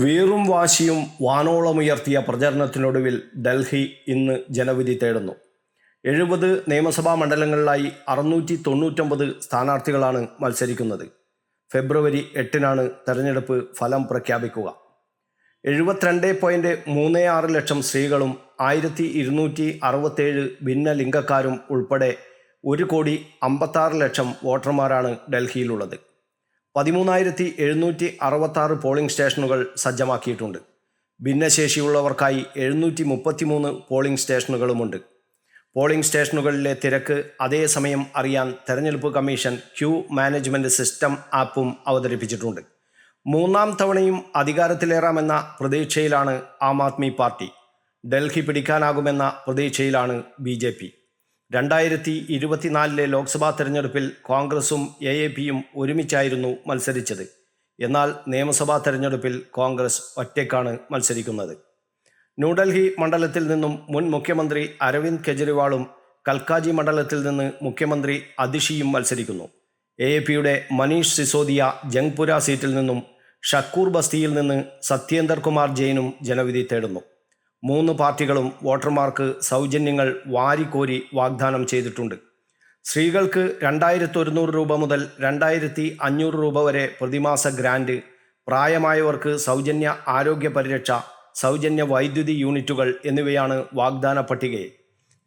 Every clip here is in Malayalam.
വീറും വാശിയും വാനോളമുയർത്തിയ പ്രചരണത്തിനൊടുവിൽ ഡൽഹി ഇന്ന് ജനവിധി തേടുന്നു. എഴുപത് നിയമസഭാ മണ്ഡലങ്ങളിലായി അറുന്നൂറ്റി തൊണ്ണൂറ്റൊമ്പത് സ്ഥാനാർത്ഥികളാണ് മത്സരിക്കുന്നത്. ഫെബ്രുവരി എട്ടിനാണ് തെരഞ്ഞെടുപ്പ് ഫലം പ്രഖ്യാപിക്കുക. എഴുപത്തിരണ്ട് പോയിന്റ് മൂന്ന് ആറ് ലക്ഷം സ്ത്രീകളും ആയിരത്തി ഇരുന്നൂറ്റി അറുപത്തേഴ് ഭിന്നലിംഗക്കാരും ഉൾപ്പെടെ ഒരു കോടി അമ്പത്താറ് ലക്ഷം വോട്ടർമാരാണ് ഡൽഹിയിലുള്ളത്. പതിമൂന്നായിരത്തി എഴുന്നൂറ്റി അറുപത്താറ് പോളിംഗ് സ്റ്റേഷനുകൾ സജ്ജമാക്കിയിട്ടുണ്ട്. ഭിന്നശേഷിയുള്ളവർക്കായി എഴുന്നൂറ്റി മുപ്പത്തിമൂന്ന് പോളിംഗ് സ്റ്റേഷനുകളുമുണ്ട്. പോളിംഗ് സ്റ്റേഷനുകളിലെ തിരക്ക് അതേസമയം അറിയാൻ തെരഞ്ഞെടുപ്പ് കമ്മീഷൻ ക്യൂ മാനേജ്മെന്റ് സിസ്റ്റം ആപ്പും അവതരിപ്പിച്ചിട്ടുണ്ട്. മൂന്നാം തവണയും അധികാരത്തിലേറാമെന്ന പ്രതീക്ഷയിലാണ് ആം ആദ്മി പാർട്ടി. ഡൽഹി പിടിക്കാനാകുമെന്ന പ്രതീക്ഷയിലാണ് ബി രണ്ടായിരത്തി ഇരുപത്തിനാലിലെ ലോക്സഭാ തെരഞ്ഞെടുപ്പിൽ കോൺഗ്രസും എ എ പിയും ഒരുമിച്ചായിരുന്നു മത്സരിച്ചത്. എന്നാൽ നിയമസഭാ തെരഞ്ഞെടുപ്പിൽ കോൺഗ്രസ് ഒറ്റയ്ക്കാണ് മത്സരിക്കുന്നത്. ന്യൂഡൽഹി മണ്ഡലത്തിൽ നിന്നും മുൻ മുഖ്യമന്ത്രി അരവിന്ദ് കെജ്രിവാളും കൽക്കാജി മണ്ഡലത്തിൽ നിന്ന് മുഖ്യമന്ത്രി അതിഷിയും മത്സരിക്കുന്നു. എ എ പിയുടെ മനീഷ് സിസോദിയ ജംഗ്പുര സീറ്റിൽ നിന്നും ഷക്കൂർ ബസ്തിയിൽ നിന്ന് സത്യേന്ദർ കുമാർ ജെയിനും ജനവിധി തേടുന്നു. മൂന്ന് പാർട്ടികളും വോട്ടർമാർക്ക് സൗജന്യങ്ങൾ വാരിക്കോരി വാഗ്ദാനം ചെയ്തിട്ടുണ്ട്. സ്ത്രീകൾക്ക് രണ്ടായിരത്തി ഒരുന്നൂറ് രൂപ മുതൽ രണ്ടായിരത്തി അഞ്ഞൂറ് രൂപ വരെ പ്രതിമാസ ഗ്രാൻഡ് പ്രായമായവർക്ക് സൗജന്യ ആരോഗ്യ പരിരക്ഷ സൗജന്യ വൈദ്യുതി യൂണിറ്റുകൾ എന്നിവയാണ് വാഗ്ദാന പട്ടികയിൽ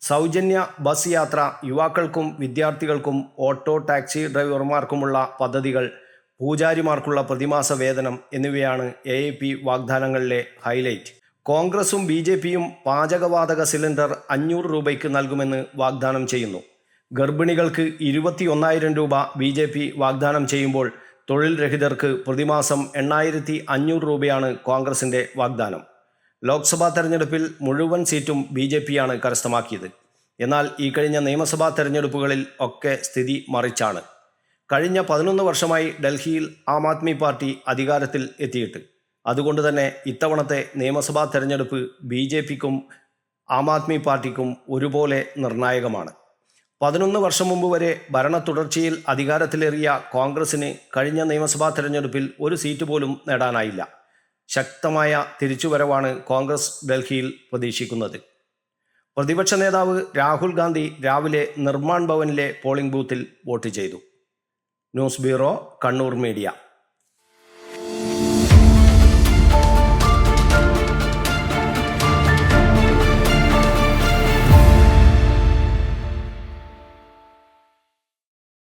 സൗജന്യ ബസ് യാത്ര യുവാക്കൾക്കും വിദ്യാർത്ഥികൾക്കും ഓട്ടോ ടാക്സി ഡ്രൈവർമാർക്കുമുള്ള പദ്ധതികൾ പൂജാരിമാർക്കുള്ള പ്രതിമാസ വേതനം എന്നിവയാണ് എ വാഗ്ദാനങ്ങളിലെ ഹൈലൈറ്റ്. കോൺഗ്രസും ബി ജെ പിയും പാചകവാതക സിലിണ്ടർ അഞ്ഞൂറ് രൂപയ്ക്ക് നൽകുമെന്ന് വാഗ്ദാനം ചെയ്യുന്നു. ഗർഭിണികൾക്ക് ഇരുപത്തി ഒന്നായിരം രൂപ ബി ജെ പി വാഗ്ദാനം ചെയ്യുമ്പോൾ തൊഴിൽ രഹിതർക്ക് പ്രതിമാസം എണ്ണായിരത്തി അഞ്ഞൂറ് രൂപയാണ് കോൺഗ്രസിന്റെ വാഗ്ദാനം. ലോക്സഭാ തെരഞ്ഞെടുപ്പിൽ മുഴുവൻ സീറ്റും ബി ജെ പിയാണ് കരസ്ഥമാക്കിയത്. എന്നാൽ ഈ കഴിഞ്ഞ നിയമസഭാ തെരഞ്ഞെടുപ്പുകളിൽ ഒക്കെ സ്ഥിതി മറിച്ചാണ്. കഴിഞ്ഞ പതിനൊന്ന് വർഷമായി ഡൽഹിയിൽ ആം ആദ്മി പാർട്ടി അധികാരത്തിൽ എത്തിയിട്ട് അതുകൊണ്ട് തന്നെ ഇത്തവണത്തെ നിയമസഭാ തെരഞ്ഞെടുപ്പ് ബി ജെ പിക്കും ആം ആദ്മി പാർട്ടിക്കും ഒരുപോലെ നിർണായകമാണ്. പതിനൊന്ന് വർഷം മുമ്പ് വരെ ഭരണ തുടർച്ചയിൽ അധികാരത്തിലേറിയ കോൺഗ്രസിന് കഴിഞ്ഞ നിയമസഭാ തെരഞ്ഞെടുപ്പിൽ ഒരു സീറ്റ് പോലും നേടാനായില്ല. ശക്തമായ തിരിച്ചുവരവാണ് കോൺഗ്രസ് ഡൽഹിയിൽ പ്രതീക്ഷിക്കുന്നത്. പ്രതിപക്ഷ നേതാവ് രാഹുൽ ഗാന്ധി രാവിലെ നിർമ്മാൺ ഭവനിലെ പോളിംഗ് ബൂത്തിൽ വോട്ട് ചെയ്തു. News bureau Kannur media.